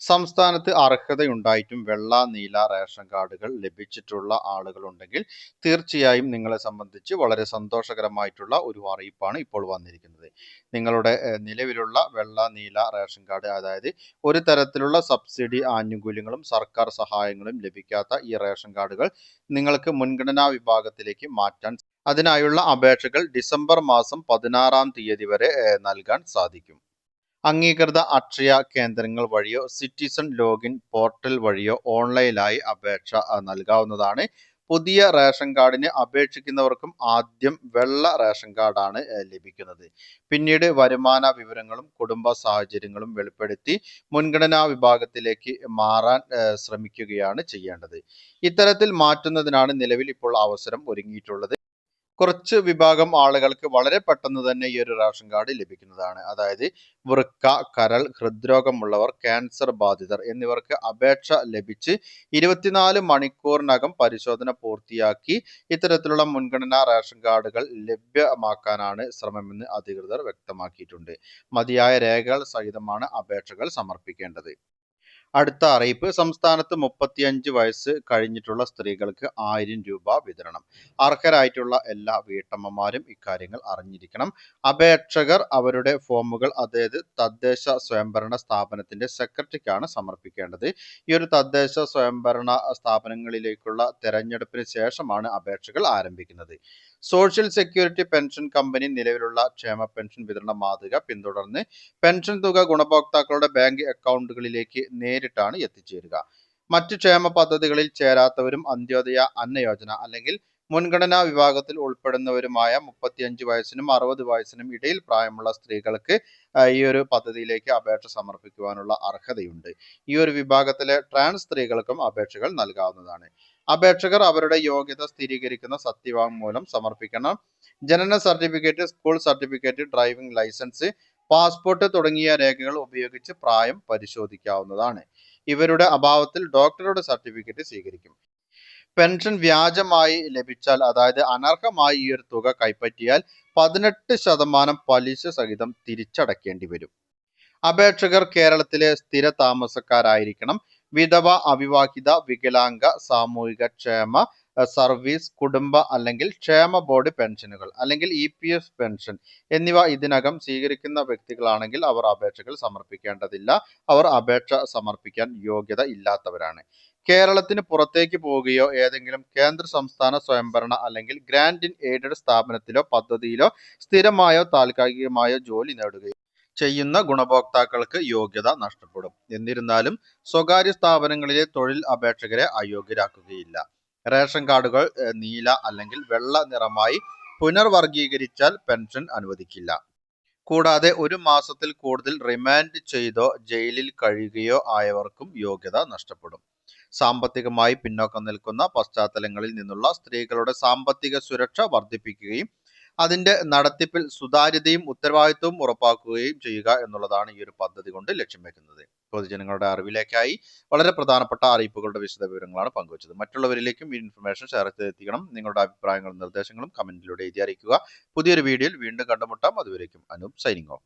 സംസ്ഥാനത്ത് അർഹതയുണ്ടായിട്ടും വെള്ള നീല റേഷൻ കാർഡുകൾ ലഭിച്ചിട്ടുള്ള ആളുകളുണ്ടെങ്കിൽ തീർച്ചയായും നിങ്ങളെ സംബന്ധിച്ച് വളരെ സന്തോഷകരമായിട്ടുള്ള ഒരു അറിയിപ്പാണ് ഇപ്പോൾ വന്നിരിക്കുന്നത്. നിങ്ങളുടെ നിലവിലുള്ള വെള്ള നീല റേഷൻ കാർഡ് അതായത് ഒരു തരത്തിലുള്ള സബ്സിഡി ആനുകൂല്യങ്ങളും സർക്കാർ സഹായങ്ങളും ലഭിക്കാത്ത ഈ റേഷൻ കാർഡുകൾ നിങ്ങൾക്ക് മുൻഗണനാ വിഭാഗത്തിലേക്ക് മാറ്റാൻ അതിനായുള്ള അപേക്ഷകൾ ഡിസംബർ മാസം പതിനാറാം തീയതി വരെ നൽകാൻ സാധിക്കും. അംഗീകൃത അക്ഷയ കേന്ദ്രങ്ങൾ വഴിയോ സിറ്റിസൺ ലോഗിൻ പോർട്ടൽ വഴിയോ ഓൺലൈനായി അപേക്ഷ നൽകാവുന്നതാണ്. പുതിയ റേഷൻ കാർഡിന് അപേക്ഷിക്കുന്നവർക്കും ആദ്യം വെള്ള റേഷൻ കാർഡാണ് ലഭിക്കുന്നത്. പിന്നീട് വരുമാന വിവരങ്ങളും കുടുംബ സാഹചര്യങ്ങളും വെളിപ്പെടുത്തി മുൻഗണനാ വിഭാഗത്തിലേക്ക് മാറാൻ ശ്രമിക്കുകയാണ് ചെയ്യേണ്ടത്. ഇത്തരത്തിൽ മാറ്റുന്നതിനാണ് നിലവിൽ ഇപ്പോൾ അവസരം ഒരുങ്ങിയിട്ടുള്ളത്. കുറച്ച് വിഭാഗം ആളുകൾക്ക് വളരെ പെട്ടെന്ന് തന്നെ ഈ ഒരു റേഷൻ കാർഡ് ലഭിക്കുന്നതാണ്. അതായത് വൃക്ക കരൾ ഹൃദ്രോഗമുള്ളവർ ക്യാൻസർ ബാധിതർ എന്നിവർക്ക് അപേക്ഷ ലഭിച്ച് ഇരുപത്തിനാല് മണിക്കൂറിനകം പരിശോധന പൂർത്തിയാക്കി ഇത്തരത്തിലുള്ള മുൻഗണനാ റേഷൻ കാർഡുകൾ ലഭ്യമാക്കാനാണ് ശ്രമമെന്ന് അധികൃതർ വ്യക്തമാക്കിയിട്ടുണ്ട്. മതിയായ രേഖകൾ സഹിതമാണ് അപേക്ഷകൾ സമർപ്പിക്കേണ്ടത്. അടുത്ത അറിയിപ്പ് സംസ്ഥാനത്ത് മുപ്പത്തിയഞ്ച് വയസ്സ് കഴിഞ്ഞിട്ടുള്ള സ്ത്രീകൾക്ക് ആയിരം രൂപ വിതരണം. അർഹരായിട്ടുള്ള എല്ലാ വീട്ടമ്മമാരും ഇക്കാര്യങ്ങൾ അറിഞ്ഞിരിക്കണം. അപേക്ഷകർ അവരുടെ ഫോമുകൾ അതായത് തദ്ദേശ സ്വയംഭരണ സ്ഥാപനത്തിന്റെ സെക്രട്ടറിക്കാണ് സമർപ്പിക്കേണ്ടത്. ഈ ഒരു തദ്ദേശ സ്വയംഭരണ സ്ഥാപനങ്ങളിലേക്കുള്ള തെരഞ്ഞെടുപ്പിന് ശേഷമാണ് അപേക്ഷകൾ ആരംഭിക്കുന്നത്. സോഷ്യൽ സെക്യൂരിറ്റി പെൻഷൻ കമ്പനി നിലവിലുള്ള ക്ഷേമ പെൻഷൻ വിതരണ മാതൃക പിന്തുടർന്ന് പെൻഷൻ തുക ഗുണഭോക്താക്കളുടെ ബാങ്ക് അക്കൗണ്ടുകളിലേക്ക് നേരിട്ടാണ് എത്തിച്ചേരുക. മറ്റ് ക്ഷേമ പദ്ധതികളിൽ ചേരാത്തവരും അന്ത്യോദയ അന്നയോജന അല്ലെങ്കിൽ മുൻഗണനാ വിഭാഗത്തിൽ ഉൾപ്പെടുന്നവരുമായ മുപ്പത്തിയഞ്ച് വയസ്സിനും അറുപത് വയസ്സിനും ഇടയിൽ പ്രായമുള്ള സ്ത്രീകൾക്ക് ഈ ഒരു പദ്ധതിയിലേക്ക് അപേക്ഷ സമർപ്പിക്കുവാനുള്ള അർഹതയുണ്ട്. ഈ ഒരു വിഭാഗത്തിലെ ട്രാൻസ് സ്ത്രീകൾക്കും അപേക്ഷകൾ നൽകാവുന്നതാണ്. അപേക്ഷകർ അവരുടെ യോഗ്യത സ്ഥിരീകരിക്കുന്ന സത്യവാങ്മൂലം സമർപ്പിക്കണം. ജനന certificate school certificate driving licence passport തുടങ്ങിയ രേഖകൾ ഉപയോഗിച്ച് പ്രായം പരിശോധിക്കാവുന്നതാണ്. ഇവരുടെ അഭാവത്തിൽ ഡോക്ടറുടെ സർട്ടിഫിക്കറ്റ് സ്വീകരിക്കും. പെൻഷൻ വ്യാജമായി ലഭിച്ചാൽ അതായത് അനർഹമായി ഈ ഒരു തുക കൈപ്പറ്റിയാൽ പതിനെട്ട് ശതമാനം പലിശ സഹിതം തിരിച്ചടക്കേണ്ടി വരും. അപേക്ഷകർ കേരളത്തിലെ സ്ഥിര താമസക്കാരായിരിക്കണം. വിധവ അവിവാഹിത വികലാംഗ സാമൂഹിക ക്ഷേമ സർവീസ് കുടുംബ അല്ലെങ്കിൽ ക്ഷേമ ബോർഡ് പെൻഷനുകൾ അല്ലെങ്കിൽ ഇ പി എഫ് പെൻഷൻ എന്നിവ ഇതിനകം സ്വീകരിക്കുന്ന വ്യക്തികളാണെങ്കിൽ അവർ അപേക്ഷകൾ സമർപ്പിക്കേണ്ടതില്ല. അവർ അപേക്ഷ സമർപ്പിക്കാൻ യോഗ്യത ഇല്ലാത്തവരാണ്. കേരളത്തിന് പുറത്തേക്ക് പോവുകയോ ഏതെങ്കിലും കേന്ദ്ര സംസ്ഥാന സ്വയംഭരണ അല്ലെങ്കിൽ ഗ്രാൻഡ് ഇൻ എയ്ഡഡ് സ്ഥാപനത്തിലോ പദ്ധതിയിലോ സ്ഥിരമായോ താൽക്കാലികമായോ ജോലി നേടുകയോ ചെയ്യുന്ന ഗുണഭോക്താക്കൾക്ക് യോഗ്യത നഷ്ടപ്പെടും. എന്നിരുന്നാലും സ്വകാര്യ സ്ഥാപനങ്ങളിലെ തൊഴിൽ അപേക്ഷകരെ അയോഗ്യരാക്കുകയില്ല. റേഷൻ കാർഡുകൾ നീല അല്ലെങ്കിൽ വെള്ള നിറമായി പുനർവർഗീകരിച്ചാൽ പെൻഷൻ അനുവദിക്കില്ല. കൂടാതെ ഒരു മാസത്തിൽ കൂടുതൽ റിമാൻഡ് ചെയ്തോ ജയിലിൽ കഴിയുകയോ ആയവർക്കും യോഗ്യത നഷ്ടപ്പെടും. സാമ്പത്തികമായി പിന്നോക്കം നിൽക്കുന്ന പശ്ചാത്തലങ്ങളിൽ നിന്നുള്ള സ്ത്രീകളുടെ സാമ്പത്തിക സുരക്ഷ വർദ്ധിപ്പിക്കുകയും അതിന്റെ നടത്തിപ്പിൽ സുതാര്യതയും ഉത്തരവാദിത്വവും ഉറപ്പാക്കുകയും ചെയ്യുക എന്നുള്ളതാണ് ഈ ഒരു പദ്ധതി കൊണ്ട് ലക്ഷ്യം വെക്കുന്നത്. പൊതുജനങ്ങളുടെ അറിവിലേക്കായി വളരെ പ്രധാനപ്പെട്ട അറിയിപ്പുകളുടെ വിശദ വിവരങ്ങളാണ് പങ്കുവച്ചത്. മറ്റുള്ളവരിലേക്കും ഈ ഇൻഫർമേഷൻ ഷെയർ ചെയ്തെത്തിക്കണം. നിങ്ങളുടെ അഭിപ്രായങ്ങളും നിർദ്ദേശങ്ങളും കമന്റിലൂടെ എഴുതി അറിയിക്കുക. പുതിയൊരു വീഡിയോയിൽ വീണ്ടും കണ്ടുമുട്ടാം. അതുവരേക്കും അനൂപ് സൈനിങ് ഓഫ്.